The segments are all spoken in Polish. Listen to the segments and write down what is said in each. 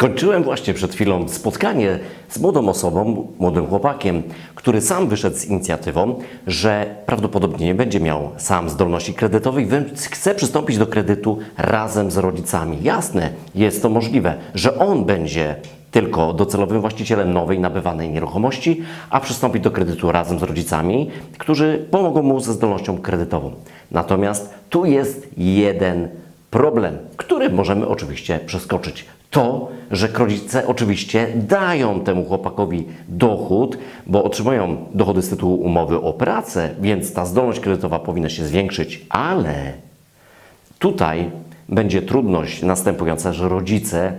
Skończyłem właśnie przed chwilą spotkanie z młodą osobą, młodym chłopakiem, który sam wyszedł z inicjatywą, że prawdopodobnie nie będzie miał sam zdolności kredytowych, więc chce przystąpić do kredytu razem z rodzicami. Jasne, jest to możliwe, że on będzie tylko docelowym właścicielem nowej nabywanej nieruchomości, a przystąpi do kredytu razem z rodzicami, którzy pomogą mu ze zdolnością kredytową. Natomiast tu jest jeden problem, który możemy oczywiście przeskoczyć. To, że rodzice oczywiście dają temu chłopakowi dochód, bo otrzymują dochody z tytułu umowy o pracę, więc ta zdolność kredytowa powinna się zwiększyć, ale tutaj będzie trudność następująca, że rodzice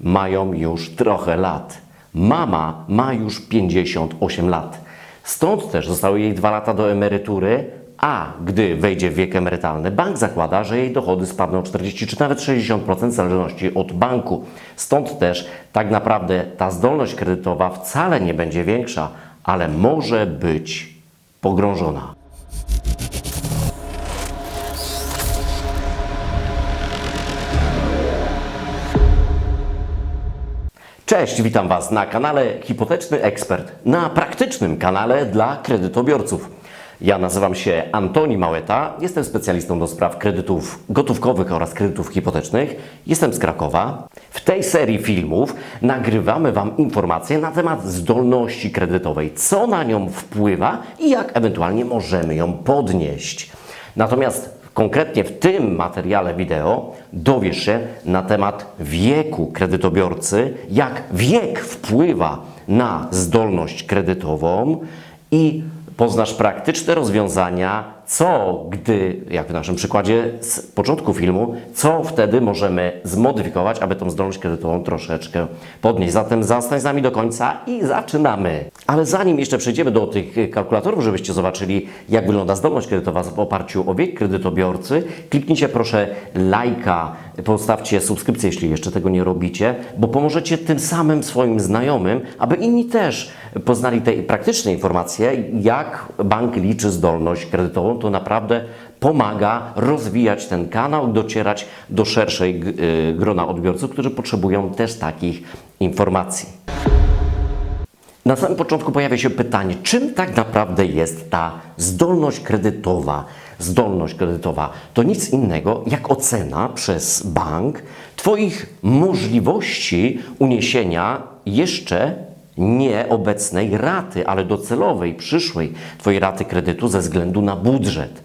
mają już trochę lat. Mama ma już 58 lat. Stąd też zostały jej dwa lata do emerytury, a gdy wejdzie w wiek emerytalny, bank zakłada, że jej dochody spadną o 40 czy nawet 60% w zależności od banku. Stąd też tak naprawdę ta zdolność kredytowa wcale nie będzie większa, ale może być pogrążona. Cześć, witam Was na kanale Hipoteczny Ekspert, na praktycznym kanale dla kredytobiorców. Ja nazywam się Antoni Małeta, jestem specjalistą do spraw kredytów gotówkowych oraz kredytów hipotecznych. Jestem z Krakowa. W tej serii filmów nagrywamy Wam informacje na temat zdolności kredytowej, co na nią wpływa i jak ewentualnie możemy ją podnieść. Natomiast Konkretnie w tym materiale wideo dowiesz się na temat wieku kredytobiorcy, jak wiek wpływa na zdolność kredytową i poznasz praktyczne rozwiązania, co gdy, jak w naszym przykładzie z początku filmu, co wtedy możemy zmodyfikować, aby tą zdolność kredytową troszeczkę podnieść. Zatem zostań z nami do końca i zaczynamy. Ale zanim jeszcze przejdziemy do tych kalkulatorów, żebyście zobaczyli, jak wygląda zdolność kredytowa w oparciu o wiek kredytobiorcy, kliknijcie proszę lajka, postawcie subskrypcję, jeśli jeszcze tego nie robicie, bo pomożecie tym samym swoim znajomym, aby inni też poznali te praktyczne informacje, jak bank liczy zdolność kredytową. To naprawdę pomaga rozwijać ten kanał, docierać do szerszej y, grona odbiorców, którzy potrzebują też takich informacji. Na samym początku pojawia się pytanie, czym tak naprawdę jest ta zdolność kredytowa? Zdolność kredytowa to nic innego jak ocena przez bank Twoich możliwości uniesienia jeszcze nieobecnej raty, ale docelowej, przyszłej Twojej raty kredytu ze względu na budżet.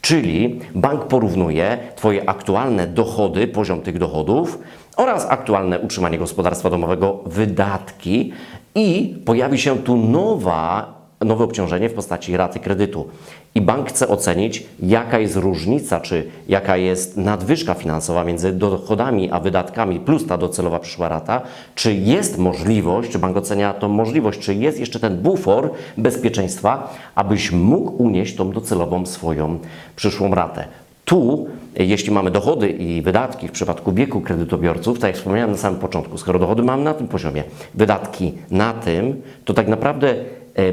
Czyli bank porównuje Twoje aktualne dochody, poziom tych dochodów oraz aktualne utrzymanie gospodarstwa domowego, wydatki i pojawi się tu nowa, nowe obciążenie w postaci raty kredytu. I bank chce ocenić, jaka jest różnica, czy jaka jest nadwyżka finansowa między dochodami a wydatkami, plus ta docelowa przyszła rata, czy jest możliwość, czy bank ocenia tą możliwość, czy jest jeszcze ten bufor bezpieczeństwa, abyś mógł unieść tą docelową swoją przyszłą ratę. Tu, jeśli mamy dochody i wydatki w przypadku wieku kredytobiorców, tak jak wspomniałem na samym początku, skoro dochody mamy na tym poziomie, wydatki na tym, to tak naprawdę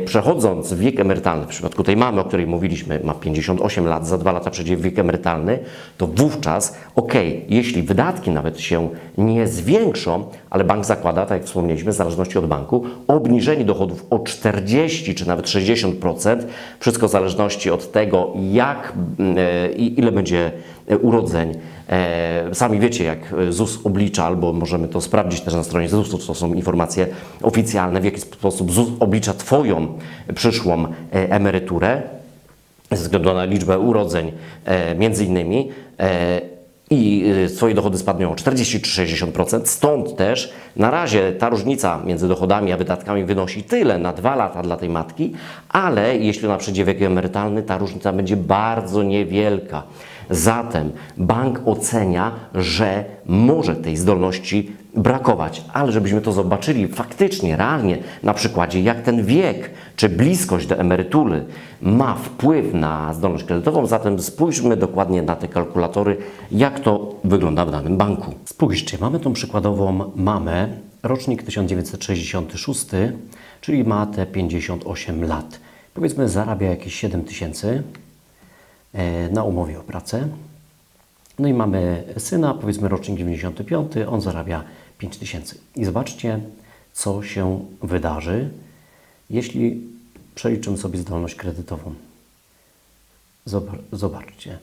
przechodząc w wiek emerytalny, w przypadku tej mamy, o której mówiliśmy, ma 58 lat, za dwa lata przejdzie w wiek emerytalny, to wówczas, ok, jeśli wydatki nawet się nie zwiększą, ale bank zakłada, tak jak wspomnieliśmy, w zależności od banku, obniżenie dochodów o 40 czy nawet 60%, wszystko w zależności od tego, jak mm, e, ile będzie e, urodzeń. E, Sami wiecie, jak ZUS oblicza, albo możemy to sprawdzić też na stronie ZUS-u, to są informacje oficjalne, w jaki sposób ZUS oblicza Twoją przyszłą e, emeryturę ze względu na liczbę urodzeń, e, między innymi. E, i Twoje dochody spadną o 40 czy 60%. Stąd też na razie ta różnica między dochodami a wydatkami wynosi tyle na dwa lata dla tej matki, ale jeśli ona przyjdzie w wiek emerytalny, ta różnica będzie bardzo niewielka. Zatem bank ocenia, że może tej zdolności brakować, ale żebyśmy to zobaczyli faktycznie, realnie, na przykładzie, jak ten wiek czy bliskość do emerytury ma wpływ na zdolność kredytową, zatem spójrzmy dokładnie na te kalkulatory, jak to wygląda w danym banku. Spójrzcie, mamy tą przykładową mamę, rocznik 1966, czyli ma te 58 lat. Powiedzmy, zarabia jakieś 7 tysięcy na umowie o pracę. No i mamy syna, powiedzmy rocznik 95, on zarabia 5000. I zobaczcie, co się wydarzy, jeśli przeliczymy sobie zdolność kredytową. Zobaczcie.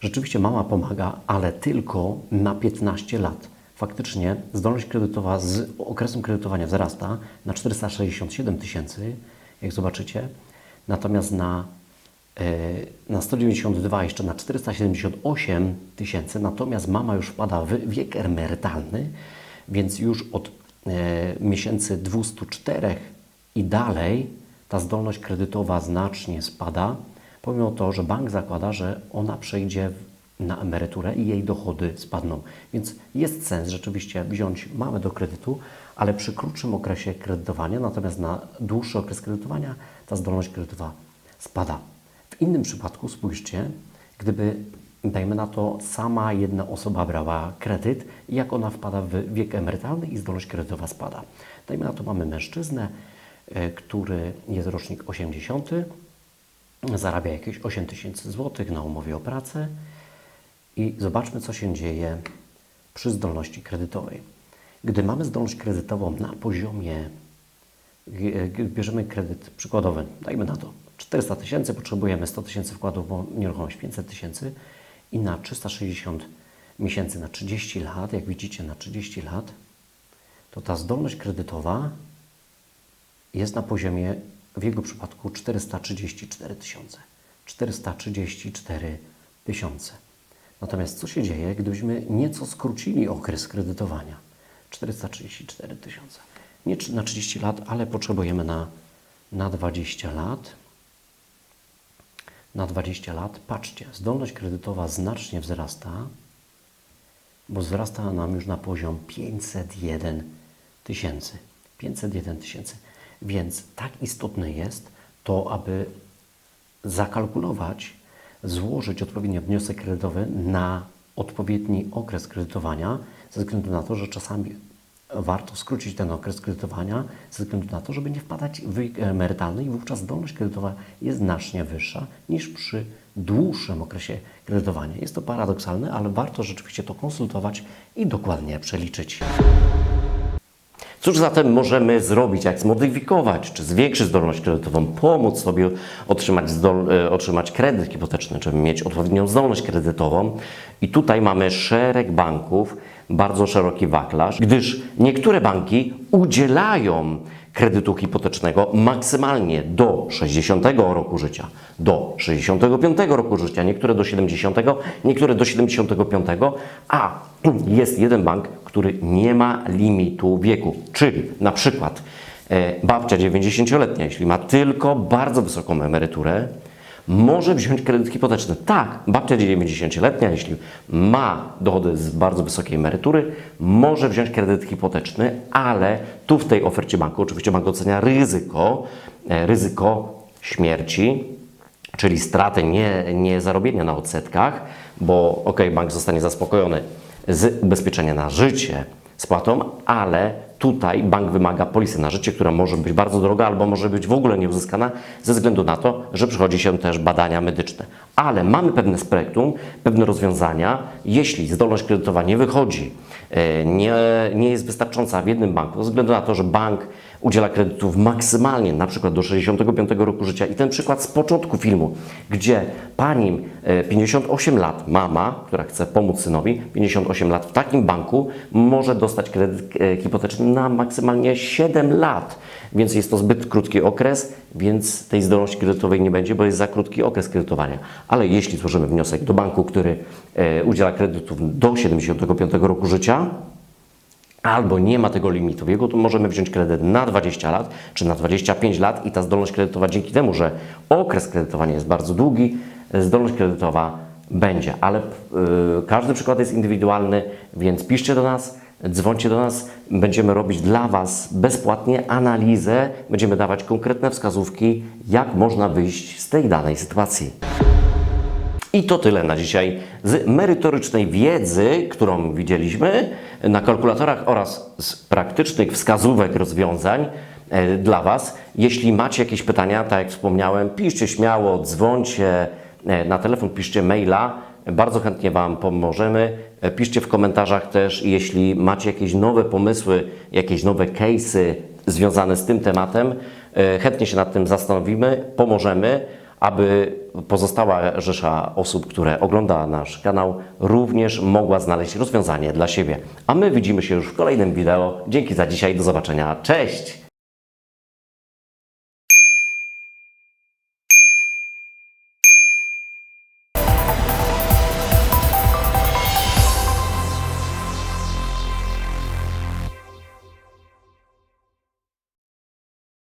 Rzeczywiście mama pomaga, ale tylko na 15 lat. Faktycznie zdolność kredytowa z okresem kredytowania wzrasta na 467 tysięcy, jak zobaczycie. Natomiast na, e, na 192 jeszcze na 478 tysięcy. Natomiast mama już wpada w wiek emerytalny, więc już od e, miesięcy 204 i dalej ta zdolność kredytowa znacznie spada, pomimo to, że bank zakłada, że ona przejdzie na emeryturę i jej dochody spadną. Więc jest sens rzeczywiście wziąć mamę do kredytu, ale przy krótszym okresie kredytowania, natomiast na dłuższy okres kredytowania ta zdolność kredytowa spada. Innym przypadku spójrzcie, gdyby dajmy na to sama jedna osoba brała kredyt jak ona wpada w wiek emerytalny i zdolność kredytowa spada. Dajmy na to mamy mężczyznę, e, który jest rocznik 80, zarabia jakieś 8 tysięcy złotych na umowie o pracę i zobaczmy, co się dzieje przy zdolności kredytowej. Gdy mamy zdolność kredytową na poziomie, bierzemy kredyt przykładowy, dajmy na to 400 tysięcy, potrzebujemy 100 tysięcy wkładów, bo nieruchomość 500 tysięcy i na 360 miesięcy na 30 lat, jak widzicie na 30 lat, to ta zdolność kredytowa jest na poziomie w jego przypadku 434 tysiące. 434 tysiące. Natomiast co się dzieje, gdybyśmy nieco skrócili okres kredytowania? 434 tysiące. Nie na 30 lat, ale potrzebujemy na, na 20 lat. Na 20 lat, patrzcie, zdolność kredytowa znacznie wzrasta, bo wzrasta nam już na poziom 501 tysięcy. 501 tysięcy. Więc tak istotne jest to, aby zakalkulować, złożyć odpowiednio wniosek kredytowy na odpowiedni okres kredytowania, ze względu na to, że czasami warto skrócić ten okres kredytowania, ze względu na to, żeby nie wpadać w wiek emerytalny i wówczas zdolność kredytowa jest znacznie wyższa niż przy dłuższym okresie kredytowania. Jest to paradoksalne, ale warto rzeczywiście to konsultować i dokładnie przeliczyć. Cóż zatem możemy zrobić, jak zmodyfikować, czy zwiększyć zdolność kredytową, pomóc sobie otrzymać, e, otrzymać kredyt hipoteczny, żeby mieć odpowiednią zdolność kredytową. I tutaj mamy szereg banków, bardzo szeroki wachlarz, gdyż niektóre banki udzielają kredytu hipotecznego maksymalnie do 60 roku życia, do 65 roku życia, niektóre do 70, niektóre do 75, a jest jeden bank, który nie ma limitu wieku, czyli na przykład e, babcia 90-letnia, jeśli ma tylko bardzo wysoką emeryturę, może wziąć kredyt hipoteczny. Tak, babcia 90-letnia, jeśli ma dochody z bardzo wysokiej emerytury, może wziąć kredyt hipoteczny, ale tu w tej ofercie banku, oczywiście bank ocenia ryzyko, e, ryzyko śmierci, czyli straty, nie, nie zarobienia na odsetkach, bo ok, bank zostanie zaspokojony z ubezpieczenia na życie spłatą, ale tutaj bank wymaga polisy na życie, która może być bardzo droga albo może być w ogóle nieuzyskana ze względu na to, że przychodzi się też badania medyczne. Ale mamy pewne spektrum, pewne rozwiązania. Jeśli zdolność kredytowa nie wychodzi, e, nie, nie jest wystarczająca w jednym banku, ze względu na to, że bank udziela kredytów maksymalnie, na przykład do 65 roku życia. I ten przykład z początku filmu, gdzie pani e, 58 lat, mama, która chce pomóc synowi, 58 lat w takim banku, może dostać kredyt e, hipoteczny na maksymalnie 7 lat. Więc jest to zbyt krótki okres, więc tej zdolności kredytowej nie będzie, bo jest za krótki okres kredytowania. Ale jeśli złożymy wniosek do banku, który e, udziela kredytów do 75 roku życia, albo nie ma tego limitu. Wieku, to możemy wziąć kredyt na 20 lat czy na 25 lat i ta zdolność kredytowa dzięki temu, że okres kredytowania jest bardzo długi, zdolność kredytowa będzie, ale y, każdy przykład jest indywidualny, więc piszcie do nas, dzwońcie do nas, będziemy robić dla Was bezpłatnie analizę, będziemy dawać konkretne wskazówki, jak można wyjść z tej danej sytuacji. I to tyle na dzisiaj z merytorycznej wiedzy, którą widzieliśmy na kalkulatorach oraz z praktycznych wskazówek rozwiązań e, dla Was. Jeśli macie jakieś pytania, tak jak wspomniałem, piszcie śmiało, dzwońcie e, na telefon, piszcie maila. Bardzo chętnie Wam pomożemy. E, Piszcie w komentarzach też, jeśli macie jakieś nowe pomysły, jakieś nowe case'y związane z tym tematem. Chętnie się nad tym zastanowimy, pomożemy, aby pozostała rzesza osób, które ogląda nasz kanał, również mogła znaleźć rozwiązanie dla siebie. A my widzimy się już w kolejnym wideo. Dzięki za dzisiaj, do zobaczenia. Cześć!